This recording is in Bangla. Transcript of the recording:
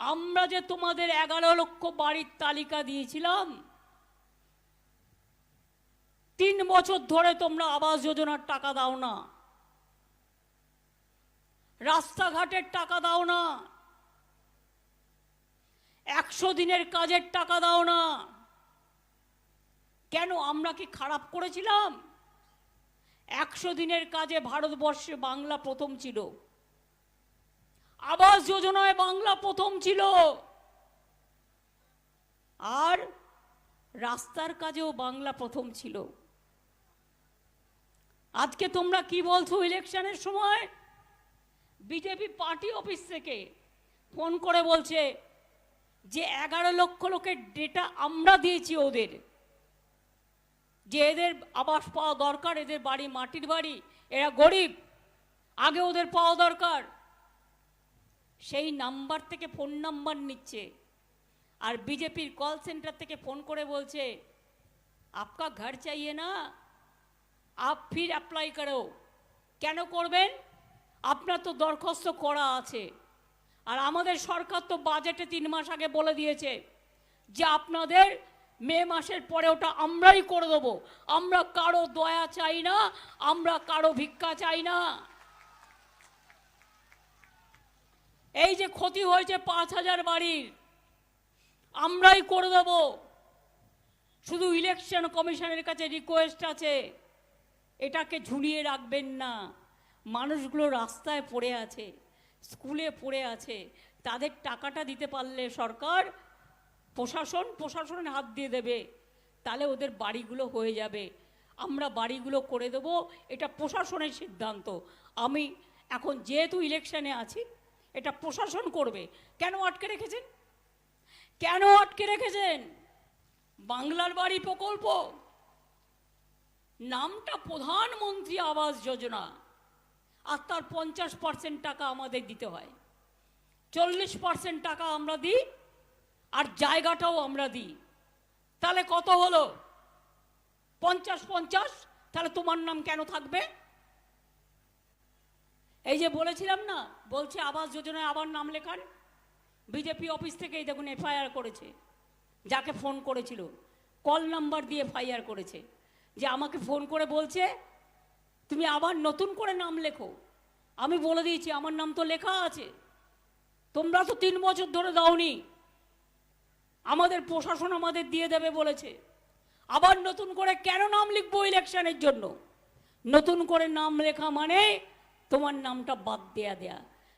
আমরা যে তোমাদের এগারো লক্ষ বাড়ির তালিকা দিয়েছিলাম, তিন বছর ধরে তোমরা আবাস যোজনার টাকা দাও না, রাস্তাঘাটের টাকা দাও না, একশো দিনের কাজের টাকা দাও না, কেন আমরা কি খারাপ করেছিলাম? একশো দিনের কাজে ভারতবর্ষে বাংলা প্রথম ছিল। আবাস যোজনায় বাংলা প্রথম ছিল। আর রাস্তার কাজেও বাংলা প্রথম ছিল। আজকে তোমরা কি বলছো ইলেকশনের সময়? বিজেপি পার্টি অফিস থেকে ফোন করে বলছে যে এগারো লক্ষ লোকের ডেটা আমরা দিয়েছি ওদের। যে এদের আবাস পাওয়া দরকার, এদের বাড়ি, মাটির বাড়ি, এরা গরিব, আগে ওদের পাওয়া দরকার। সেই নাম্বার থেকে ফোন নাম্বার নিচ্ছে। আর বিজেপির কল সেন্টার থেকে ফোন করে বলছে, আপকা ঘর চাইয়ে না? আপ ফির অ্যাপ্লাই করো। কেন করবেন? আপনার তো দরখাস্ত করা আছে। আর আমাদের সরকার তো বাজেটে তিন মাস আগে বলে দিয়েছে যে আপনাদের মে মাসের পরে ওটা আমরাই করে দেবো। আমরা কারও দয়া চাই না, আমরা কারও ভিক্ষা চাই না। এই যে ক্ষতি হয়েছে পাঁচ হাজার বাড়ির, আমরাই করে দেব। শুধু ইলেকশন কমিশনের কাছে রিকোয়েস্ট আছে, এটাকে ঝুলিয়ে রাখবেন না। মানুষগুলো রাস্তায় পড়ে আছে, স্কুলে পড়ে আছে, তাদের টাকাটা দিতে পারলে সরকার প্রশাসন, প্রশাসনের হাত দিয়ে দেবে, তাহলে ওদের বাড়িগুলো হয়ে যাবে। আমরা বাড়িগুলো করে দেব, এটা প্রশাসনের সিদ্ধান্ত। আমি এখন যেহেতু ইলেকশনে আছি এটা প্রশাসন করবে। কেন আটকে রেখেছেন? কেন আটকে রেখেছেন? বাংলার বাড়ি প্রকল্প। নামটা প্রধানমন্ত্রী আবাস যোজনা। আর তার পঞ্চাশ পার্সেন্ট টাকা আমাদের দিতে হয়। চল্লিশ পার্সেন্ট টাকা আমরা দিই, আর জায়গাটাও আমরা দিই। তাহলে কত হলো? পঞ্চাশ পঞ্চাশ? তাহলে তোমার নাম কেন থাকবে? এই যে বলেছিলাম না, বলছে আবাস যোজনায় আবার নাম লেখান বিজেপি অফিস থেকেই দেখুন এফআইআর করেছে, যাকে ফোন করেছিল, কল নাম্বার দিয়ে এফআইআর করেছে, যে আমাকে ফোন করে বলছে, তুমি আবার নতুন করে নাম লেখো। আমি বলে দিয়েছি, আমার নাম তো লেখা আছে, তোমরা তো তিন বছর ধরে দাওনি, আমাদের প্রশাসন আমাদের দিয়ে দেবে বলেছে, আবার নতুন করে কেন নাম লিখব ইলেকশনের জন্য? নতুন করে নাম লেখা মানে তোমার নামটা বাদ দেয়া দেয়া।